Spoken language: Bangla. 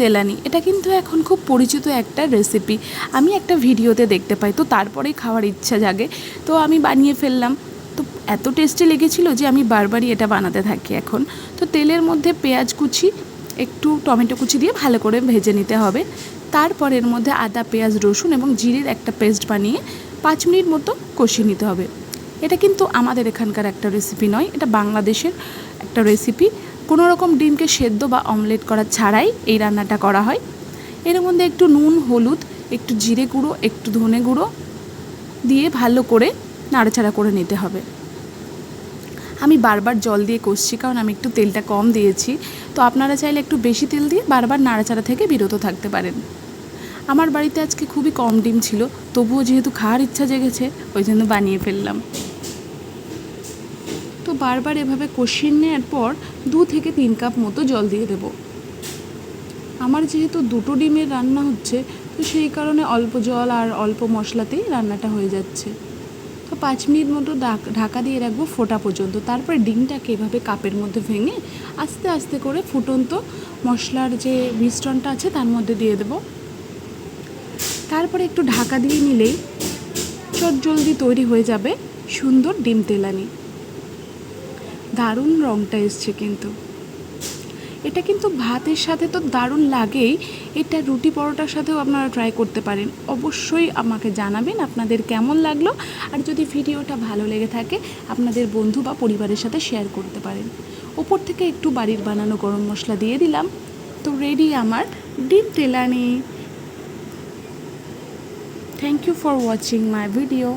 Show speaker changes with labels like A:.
A: তেলানি। এটা কিন্তু এখন খুব পরিচিত একটা রেসিপি আমি একটা ভিডিওতে দেখতে পাই, তো তারপরেই খাওয়ার ইচ্ছা জাগে। তো আমি বানিয়ে ফেললাম। তো এত টেস্টি লেগেছিল যে আমি বারবারই এটা বানাতে থাকি এখন। তো তেলের মধ্যে পেঁয়াজ কুচি, একটু টমেটো কুচি দিয়ে ভালো করে ভেজে নিতে হবে। তারপর এর মধ্যে আদা, পেঁয়াজ, রসুন এবং জিরের একটা পেস্ট বানিয়ে পাঁচ মিনিট মতো কষিয়ে নিতে হবে। এটা কিন্তু আমাদের এখানকার একটা রেসিপি নয়, এটা বাংলাদেশের একটা রেসিপি কোনো রকম ডিমকে সেদ্ধ বা অমলেট করা ছাড়াই এই রান্নাটা করা হয়। এর মধ্যে একটু নুন, হলুদ, একটু জিরে গুঁড়ো, একটু ধনে গুঁড়ো দিয়ে ভালো করে নাড়াচাড়া করে নিতে হবে। আমি বারবার জল দিয়ে কষছি কারণ আমি একটু তেলটা কম দিয়েছি। তো আপনারা চাইলে একটু বেশি তেল দিয়ে বারবার নাড়াচাড়া থেকে বিরত থাকতে পারেন। আমার বাড়িতে আজকে খুবই কম ডিম ছিল, তবুও যেহেতু খাওয়ার ইচ্ছা জেগেছে, ওই জন্য বানিয়ে ফেললাম। তো বারবার এভাবে কষিয়ে নেওয়ার পর দু থেকে তিন কাপ মতো জল দিয়ে দেব। আমার যেহেতু দুটো ডিমের রান্না হচ্ছে, তো সেই কারণে অল্প জল আর অল্প মশলাতেই রান্নাটা হয়ে যাচ্ছে। তো পাঁচ মিনিট মতো ঢাক- দিয়ে রাখব ফোটা পর্যন্ত। তারপর ডিমটাকে এভাবে কাপের মধ্যে ভেঙে আস্তে আস্তে করে ফুটন্ত মশলার যে মিশ্রণটা আছে তার মধ্যে দিয়ে দেবো। তারপরে একটু ঢাকা দিয়ে নিলেই চট জলদি তৈরি হয়ে যাবে সুন্দর ডিম তেলানি। দারুণ রঙটা এসছে কিন্তু। এটা কিন্তু ভাতের সাথে তো দারুণ লাগেই। এটা রুটি পরোটার সাথেও আপনারা ট্রাই করতে পারেন। অবশ্যই আমাকে জানাবেন আপনাদের কেমন লাগল। আর যদি ভিডিওটা ভালো লেগে থাকে, আপনাদের বন্ধু বা পরিবারের সাথে শেয়ার করতে পারেন। ওপর থেকে একটু বাড়ির বানানো গরম মশলা দিয়ে দিলাম। তো রেডি আমার ডিম তেলানি। Thank you for watching my video